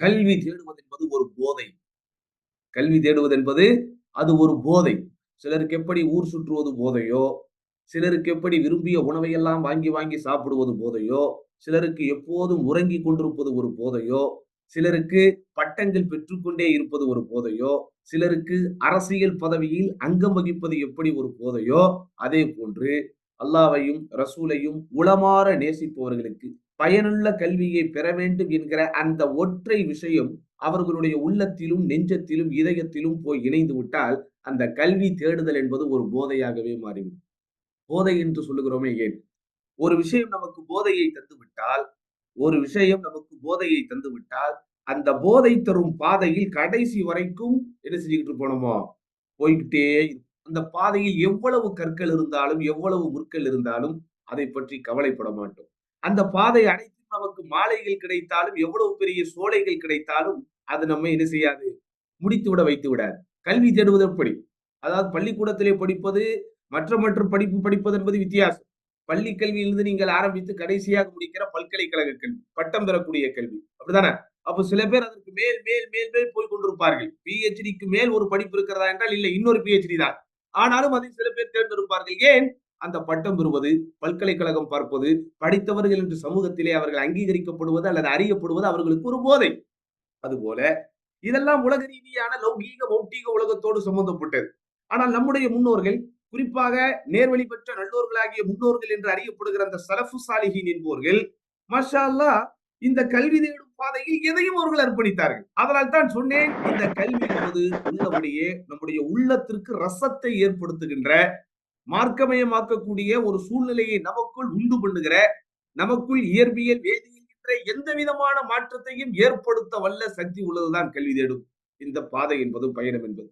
கல்வி தேடுவது என்பது ஒரு போதை. கல்வி தேடுவது என்பது அது ஒரு போதை. சிலருக்கு எப்படி ஊர் சுற்றுவது போதையோ சிலருக்கு எப்படி விரும்பிய உணவையெல்லாம் வாங்கி வாங்கி சாப்பிடுவது போதையோ சிலருக்கு எப்போதும் உறங்கிக் கொண்டிருப்பது ஒரு போதையோ சிலருக்கு பட்டங்கள் பெற்றுக்கொண்டே இருப்பது ஒரு போதையோ சிலருக்கு அரசியல் பதவியில் அங்கம் வகிப்பது எப்படி ஒரு போதையோ அதே போன்று அல்லாவையும் ரசூலையும் உளமாற நேசிப்பவர்களுக்கு பயனுள்ள கல்வியை பெற வேண்டும் என்கிற அந்த ஒற்றை விஷயம் அவர்களுடைய உள்ளத்திலும் நெஞ்சத்திலும் இதயத்திலும் போய் இணைந்து விட்டால் அந்த கல்வி தேடுதல் என்பது ஒரு போதையாகவே மாறிவிடும். போதை என்று சொல்லுகிறோமே ஏன்? ஒரு விஷயம் நமக்கு போதையை தந்துவிட்டால் ஒரு விஷயம் நமக்கு போதையை தந்துவிட்டால் அந்த போதை தரும் பாதையில் கடைசி வரைக்கும் என்ன செஞ்சுக்கிட்டு போனோமோ? போய்கிட்டே அந்த பாதையில் எவ்வளவு கற்கள் இருந்தாலும் எவ்வளவு முற்கள் இருந்தாலும் அதை பற்றி கவலைப்பட மாட்டோம். அந்த பாதை அனைத்தும் நமக்கு மாலைகள் கிடைத்தாலும் எவ்வளவு பெரிய சோலைகள் கிடைத்தாலும் அது நம்ம என்ன செய்யாது? முடித்து விட வைத்து விடாது. கல்வி தேடுவது எப்படி அதாவது பள்ளிக்கூடத்திலே படிப்பது மற்ற மற்ற படிப்பு படிப்பது என்பது வித்தியாசம். பள்ளி கல்வியிலிருந்து நீங்கள் ஆரம்பித்து கடைசியாக முடிக்கிற பல்கலைக்கழக கல்வி பட்டம் பெறக்கூடிய கல்வி. அப்படிதானே அப்போ சில பேர் அதற்கு மேல் மேல் மேல் மேல் போய் கொண்டிருப்பார்கள். பிஹெச்டிக்கு மேல் ஒரு படிப்பு இருக்கிறதா என்றால் இல்லை இன்னொரு பிஹெச்டி தான். ஆனாலும் அதை சில பேர் தேர்ந்தெடுப்பார்கள். ஏன்? அந்த பட்டம் பெறுவது பல்கலைக்கழகம் பார்ப்பது படித்தவர்கள் என்று சமூகத்திலே அவர்கள் அங்கீகரிக்கப்படுவது அல்லது அறியப்படுவது அவர்களுக்கு ஒரு போதை. அதுபோல இதெல்லாம் உலக ரீதியான லௌகீக மௌட்டிக உலகத்தோடு சம்பந்தப்பட்டது. ஆனால் நம்முடைய முன்னோர்கள் குறிப்பாக நேர்வழி பெற்ற நல்லோர்களாகிய முன்னோர்கள் என்று அறியப்படுகிற அந்த சலஃபு சாலிஹின் என்பவர்கள் மஷா அல்லாஹ் இந்த கல்வி தேடும் பாதையில் எதையும் அவர்கள் அர்ப்பணித்தார்கள். அதனால் தான் சொன்னேன் இந்த கல்வி என்பது உள்ளபடியே நம்முடைய உள்ளத்திற்கு ரசத்தை ஏற்படுத்துகின்ற மார்க்கமயமாக்கக்கூடிய ஒரு சூழ்நிலையை நமக்குள் உண்டு பண்ணுகிற நமக்குள் இயற்பியல் வேதியியல் என்ற எந்த விதமான மாற்றத்தையும் ஏற்படுத்த வல்ல சக்தி உள்ளதுதான் கல்வி தேடும். இந்த பாதை என்பது பயணம் என்பது